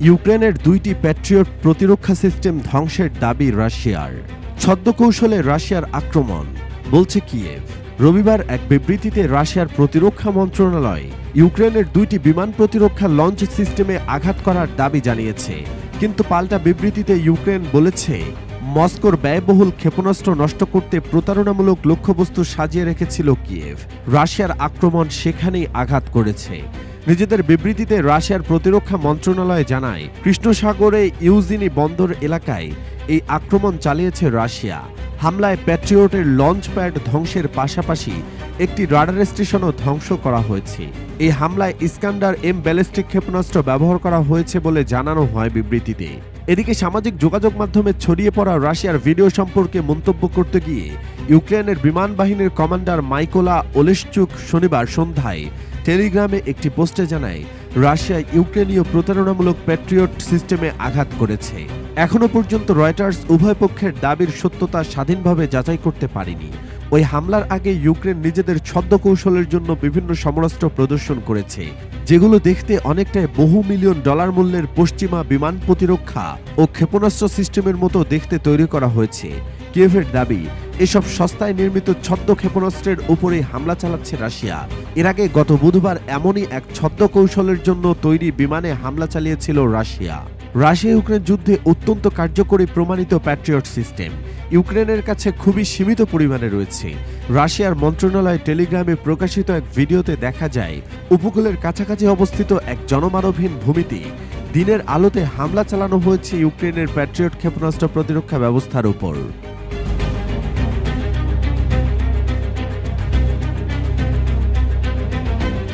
ইউক্রেনের দুইটি প্যাট্রিয়ট প্রতিরক্ষা সিস্টেম ধ্বংসের দাবি রাশিয়ার। ছদ্মকৌশলে রাশিয়ার আক্রমণ, বলছে কিয়েভ। রবিবার এক বিবৃতিতে রাশিয়ার প্রতিরক্ষা মন্ত্রণালয় ইউক্রেনের দুইটি বিমান প্রতিরক্ষা লঞ্চ সিস্টেমে আঘাত করার দাবি জানিয়েছে। কিন্তু পাল্টা বিবৃতিতে ইউক্রেন বলেছে, মস্কোর ব্যয়বহুল ক্ষেপণাস্ত্র নষ্ট করতে প্রতারণামূলক লক্ষ্যবস্তু সাজিয়ে রেখেছিল কিয়েভ। রাশিয়ার আক্রমণ সেখানেই আঘাত করেছে। নিজেদের বিবৃতিতে রাশিয়ার প্রতিরক্ষা মন্ত্রণালয় জানায়, কৃষ্ণসাগরে ইউজিনি বন্দর এলাকায় এই আক্রমণ চালিয়েছে রাশিয়া। হামলায় প্যাট্রিয়টের লঞ্চ প্যাড ধ্বংসের পাশাপাশি একটি রাডার স্টেশনও ধ্বংস করা হয়েছে। এই হামলায় ইস্কান্ডার এম ব্যালিস্টিক ক্ষেপণাস্ত্র ব্যবহার করা হয়েছে বলে জানানো হয় বিবৃতিতে। এদিকে সামাজিক যোগাযোগ মাধ্যমে ছড়িয়ে পড়া রাশিয়ার ভিডিও সম্পর্কে মন্তব্য করতে গিয়ে ইউক্রেনের বিমান বাহিনীর কমান্ডার মাইকোলা ওলেশচুক শনিবার সন্ধ্যায় টেলিগ্রামে একটি পোস্টে জানায়, রাশিয়া ইউক্রেনীয় প্রতারণামূলক প্যাট্রিয়ট সিস্টেমে আঘাত করেছে। এখনও পর্যন্ত রয়টার্স উভয় পক্ষের দাবির সত্যতা স্বাধীনভাবে যাচাই করতে পারেনি। ওই হামলার আগে ইউক্রেন নিজেদের ছদ্ম কৌশলের জন্য বিভিন্ন সমরাস্ত্র প্রদর্শন করেছে, যেগুলো দেখতে অনেকটাই বহু মিলিয়ন ডলার মূল্যের পশ্চিমা বিমান প্রতিরক্ষা ও ক্ষেপণাস্ত্র সিস্টেমের মতো দেখতে তৈরি করা হয়েছে। কিয়েভের দাবি, এসব সস্তায় নির্মিত ছদ্ম ক্ষেপণাস্ত্রের উপরে হামলা চালাচ্ছে রাশিয়া। এর আগে গত বুধবার এমনই এক ছদ্ম কৌশলের জন্য তৈরি বিমানে হামলা চালিয়েছিল রাশিয়া। রাশিয়া ইউক্রেন যুদ্ধে অত্যন্ত কার্যকরী প্রমাণিত প্যাট্রিয়ট সিস্টেম ইউক্রেনের কাছে খুবই সীমিত পরিমাণে রয়েছে। রাশিয়ার মন্ত্রণালয় টেলিগ্রামে প্রকাশিত এক ভিডিওতে দেখা যায়, উপকূলের কাছাকাছি অবস্থিত এক জনমানবহীন ভূমিতে দিনের আলোতে হামলা চালানো হয়েছে ইউক্রেনের প্যাট্রিয়ট ক্ষেপণাস্ত্র প্রতিরক্ষা ব্যবস্থার উপর।